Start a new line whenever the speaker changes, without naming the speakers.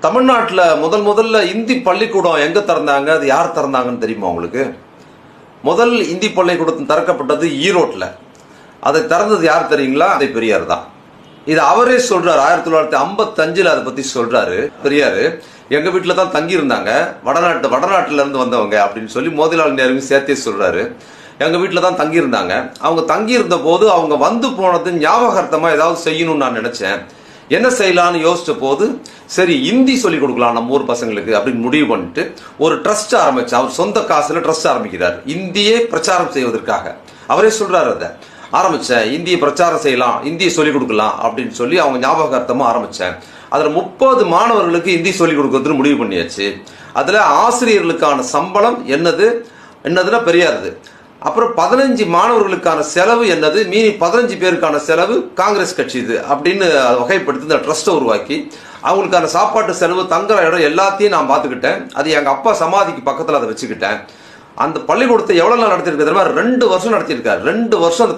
தமிழ்நாட்டில் முதல் முதல்ல இந்தி பள்ளிக்கூடம் எங்க திறந்தாங்க? அது யார் திறந்தாங்கன்னு தெரியுமா உங்களுக்கு? முதல் இந்தி பள்ளிக்கூடம் திறக்கப்பட்டது ஈரோட்டில். அதை திறந்தது யார் தெரியுங்களா? அதை பெரியார் தான். இது அவரே சொல்றாரு. ஆயிரத்தி தொள்ளாயிரத்தி ஐம்பத்தஞ்சில் அதை பத்தி சொல்றாரு. பெரியார் எங்க வீட்டில் தான் தங்கி இருந்தாங்க வடநாட்டு வடநாட்டுல இருந்து வந்தவங்க அப்படின்னு சொல்லி மோதிலால் நேருங்க சேர்த்தே சொல்றாரு. எங்கள் வீட்டில் தான் தங்கியிருந்தாங்க. அவங்க தங்கியிருந்த போது அவங்க வந்து போனது ஞாபகார்த்தமாக ஏதாவது செய்யணும்னு நான் நினச்சேன். என்ன செய்யலான்னு யோசித்த போது சரி இந்தி சொல்லிக் கொடுக்கலாம் நம்ம ஊர் பசங்களுக்கு அப்படின்னு முடிவு பண்ணிட்டு ஒரு ட்ரஸ்ட் ஆரம்பிச்சு அவர் சொந்த காசில் ட்ரஸ்ட் ஆரம்பிக்கிறார். இந்தியை பிரச்சாரம் செய்வதற்காக. அவரே சொல்கிறார் அதை. ஆரம்பித்தேன் இந்தியை பிரச்சாரம் செய்யலாம் இந்தியை சொல்லிக் கொடுக்கலாம் அப்படின்னு சொல்லி அவங்க ஞாபகார்த்தமாக ஆரம்பித்தேன் அதில் முப்பது மாணவர்களுக்கு இந்தி சொல்லிக் கொடுக்கறதுன்னு முடிவு பண்ணியாச்சு. அதில் ஆசிரியர்களுக்கான சம்பளம் என்னது? என்னதுன்னா பெரியாருது. அப்புறம் பதினஞ்சு மாணவர்களுக்கான செலவு என்னது? மீறி பதினஞ்சு பேருக்கான செலவு காங்கிரஸ் கட்சி இது அப்படின்னு வகைப்படுத்தி இந்த ட்ரஸ்ட்டை உருவாக்கி அவங்களுக்கான சாப்பாட்டு செலவு தங்குற இடம் எல்லாத்தையும் நான் பார்த்துக்கிட்டேன். அது எங்கள் அப்பா சமாதிக்கு பக்கத்தில் அதை வச்சுக்கிட்டேன். அந்த பள்ளிக்கூடத்தை எவ்வளோ நாள் நடத்திருக்காரு தெரியுமா? ரெண்டு வருஷம் நடத்தியிருக்காரு. ரெண்டு வருஷம் அந்த